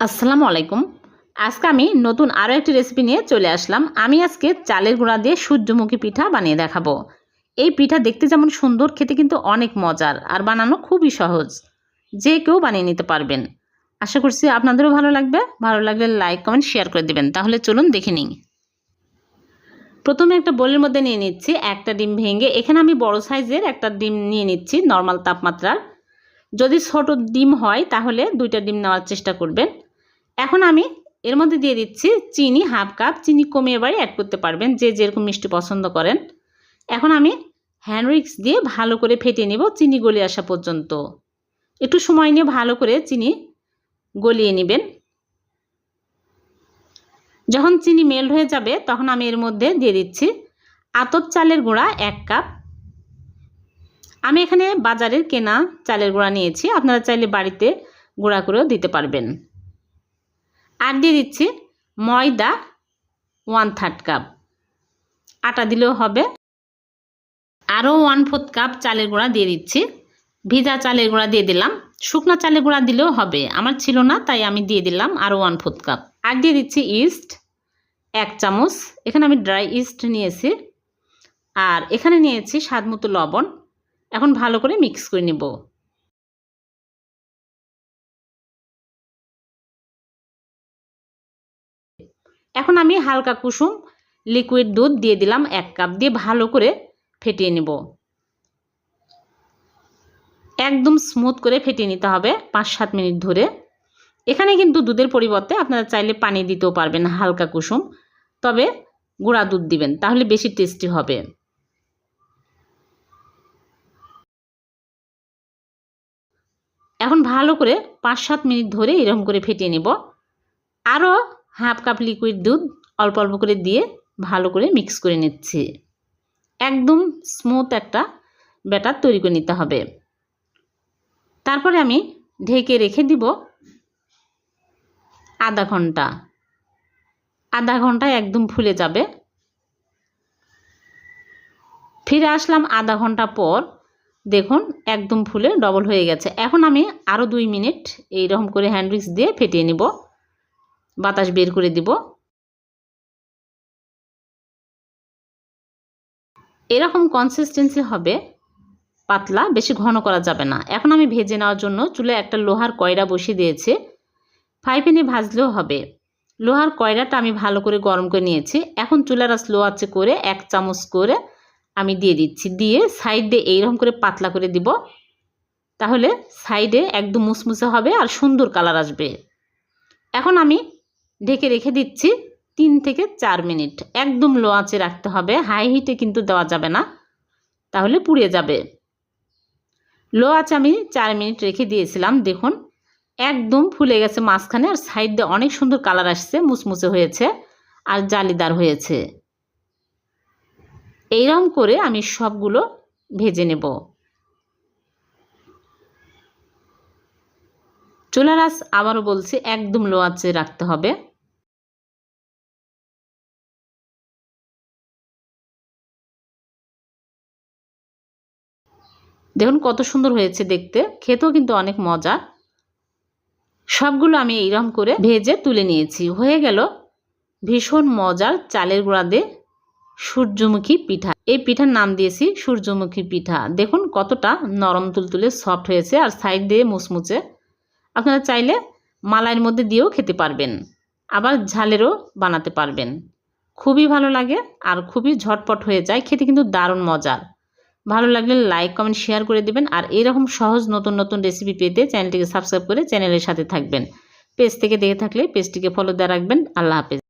আসসালামু আলাইকুম। আজকে আমি নতুন আরও একটি রেসিপি নিয়ে চলে আসলাম। আমি আজকে চালের গুঁড়া দিয়ে সূর্যমুখী পিঠা বানিয়ে দেখাবো। এই পিঠা দেখতে যেমন সুন্দর, খেতে কিন্তু অনেক মজার আর বানানো খুবই সহজ। যে কেউ বানিয়ে নিতে পারবেন। আশা করছি আপনাদেরও ভালো লাগবে। ভালো লাগলে লাইক কমেন্ট শেয়ার করে দেবেন। তাহলে চলুন দেখে নিই। প্রথমে একটা বোলের মধ্যে নিয়ে নিচ্ছি একটা ডিম ভেঙে। এখানে আমি বড় সাইজের একটা ডিম নিয়ে নিচ্ছি নর্মাল তাপমাত্রার। যদি ছোট ডিম হয় তাহলে দুইটা ডিম নেওয়ার চেষ্টা করবেন। এখন আমি এর মধ্যে দিয়ে দিচ্ছি চিনি হাফ কাপ, চিনি কমিয়ে বাড়ি অ্যাড করতে পারবেন, যে যেরকম মিষ্টি পছন্দ করেন। এখন আমি হ্যান্ড উইক্স দিয়ে ভালো করে ফেটিয়ে নেব চিনি গলে আসা পর্যন্ত। একটু সময় নিয়ে ভালো করে চিনি গলিয়ে নেবেন। যখন চিনি মেল্ট হয়ে যাবে, তখন আমি এর মধ্যে দিয়ে দিচ্ছি আতপ চালের গুঁড়া এক কাপ। আমি এখানে বাজারের কেনা চালের গুঁড়া নিয়েছি, আপনারা চাইলে বাড়িতে গুঁড়া করেও দিতে পারবেন। আর দিয়ে দিচ্ছি ময়দা ওয়ান থার্ড কাপ আটা দিলেও হবে। আরও ওয়ান ফোর্থ কাপ চালের গুঁড়া দিয়ে দিচ্ছি। ভিজা চালের গুঁড়া দিয়ে দিলাম। শুকনো চালের গুঁড়া দিলেও হবে। আমার ছিল না, তাই আমি দিয়ে দিলাম আরও ওয়ান ফোর্থ কাপ আর দিয়ে দিচ্ছি ইস্ট এক চামচ। এখানে আমি ড্রাই ইস্ট নিয়েছি। আর এখানে নিয়েছি স্বাদ মতো লবণ। এখন ভালো করে মিক্স করে নেব। এখন আমি হালকা কুসুম লিকুইড দুধ দিয়ে দিলাম এক কাপ দিয়ে ভালো করে ফেটিয়ে নেব। একদম স্মুথ করে ফেটিয়ে নিতে হবে পাঁচ সাত মিনিট ধরে। এখানে কিন্তু দুধের পরিবর্তে আপনারা চাইলে পানি দিতেও পারবেন হালকা কুসুম। তবে গুঁড়া দুধ দিবেন, তাহলে বেশি টেস্টি হবে। এখন ভালো করে পাঁচ সাত মিনিট ধরে এরকম করে ফেটিয়ে নেব। আরও হাফ কাপ লিকুইড দুধ অল্প অল্প করে দিয়ে ভালো করে মিক্স করে নিচ্ছি। একদম স্মুথ একটা ব্যাটার তৈরি করে নিতে হবে। তারপরে আমি ঢেকে রেখে দিব আধা ঘণ্টা। আধা ঘন্টায় একদম ফুলে যাবে। ফিরে আসলাম আধা ঘণ্টা পর। দেখুন একদম ফুলে ডবল হয়ে গেছে। এখন আমি আরও দুই মিনিট এইরকম করে হ্যান্ডউইক্স দিয়ে ফেটিয়ে নিব। বাতাস বের করে দিব। এরকম কনসিস্টেন্সি হবে, পাতলা, বেশি ঘন করা যাবে না। এখন আমি ভেজে নেওয়ার জন্য চুলে একটা লোহার কয়রা বসিয়ে দিয়েছি। ফ্রাই প্যানে ভাজলেও হবে। লোহার কয়রাটা আমি ভালো করে গরম করে নিয়েছি। এখন চুলার স্লো আছে করে এক চামচ করে আমি দিয়ে দিচ্ছি। দিয়ে সাইডে এইরকম করে পাতলা করে দিব। তাহলে সাইডে একদম মুসমুসে হবে আর সুন্দর কালার আসবে। এখন আমি ঢেকে রেখে দিচ্ছি তিন থেকে চার মিনিট। একদম লো আঁচে রাখতে হবে। হাই হিটে কিন্তু দেওয়া যাবে না। তাহলে পুড়ে যাবে। লো আঁচে আমি চার মিনিট রেখে দিয়েছিলাম। দেখুন, একদম ফুলে গেছে মাঝখানে। আর সাইড দিয়ে অনেক সুন্দর কালার আসছে, মুসমুসে হয়েছে আর জালিদার হয়েছে। এইরকম করে আমি সবগুলো ভেজে নেব। চুলার আঁচ আবারও বলছি, একদম লো আঁচে রাখতে হবে। দেখুন কত সুন্দর হয়েছে দেখতে, খেতেও কিন্তু অনেক মজা। সবগুলো আমি এইরকম করে ভেজে তুলে নিয়েছি। হয়ে গেল ভীষণ মজার চালের গুঁড়া দিয়ে সূর্যমুখী পিঠা। এই পিঠার নাম দিয়েছি সূর্যমুখী পিঠা। দেখুন কতটা নরম তুলতুলে সফট হয়েছে, আর সাইড দিয়ে মুচমুচে। আপনারা চাইলে মালাইয়ের মধ্যে দিয়েও খেতে পারবেন। আবার ঝালেরও বানাতে পারবেন। খুবই ভালো লাগে আর খুবই ঝটপট হয়ে যায়। খেতে কিন্তু দারুণ মজার ভালো লাগলে লাইক, কমেন্ট, শেয়ার করে দেবেন আর এরকম সহজ নতুন নতুন রেসিপি পেতে চ্যানেলটিকে সাবস্ক্রাইব করে চ্যানেলের সাথে থাকবেন। পেজ থেকে দেখে থাকলে পেজটিকে ফলো দেওয়া রাখবেন। আল্লাহ হাফেজ।